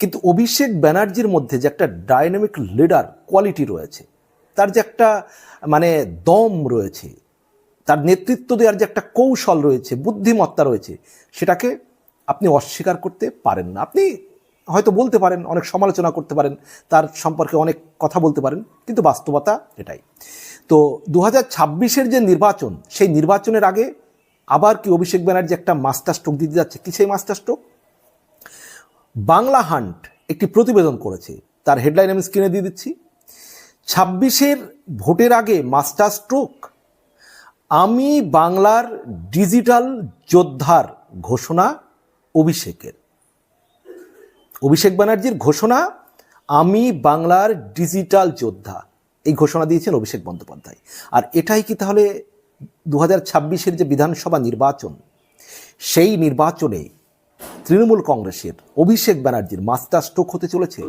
কিন্তু অভিষেক ব্যানার্জির মধ্যে যে একটা ডাইনামিক লিডার কোয়ালিটি রয়েছে, তার যে একটা মানে দম রয়েছে, তার নেতৃত্ব দেওয়ার যে একটা কৌশল রয়েছে, বুদ্ধিমত্তা রয়েছে, সেটাকে আপনি অস্বীকার করতে পারেন না। আপনি হয়তো বলতে পারেন, অনেক সমালোচনা করতে পারেন, তার সম্পর্কে অনেক কথা বলতে পারেন, কিন্তু বাস্তবতা এটাই। তো দু হাজার যে নির্বাচন, সেই নির্বাচনের আগে আবার কি অভিষেক ব্যানার্জি একটা মাস্টার স্ট্রোক দিতে যাচ্ছে? কি সেই মাস্টার স্ট্রোক বাংলা হান্ট একটি প্রতিবেদন করেছে। তার হেডলাইন আমি স্ক্রিনে দিয়ে দিচ্ছি। ছাব্বিশের ভোটের আগে মাস্টার স্ট্রোক, আমি বাংলার ডিজিটাল যোদ্ধার ঘোষণা, অভিষেকের। অভিষেক ব্যানার্জির ঘোষণা, আমি বাংলার ডিজিটাল যোদ্ধা। এই ঘোষণা দিয়েছেন অভিষেক বন্দ্যোপাধ্যায়। আর এটাই কি তাহলে দু হাজার যে বিধানসভা নির্বাচন, সেই নির্বাচনে তৃণমূল কংগ্রেসের অভিষেক ব্যানার্জির মাস্টার স্ট্রোক হতে চলেছে।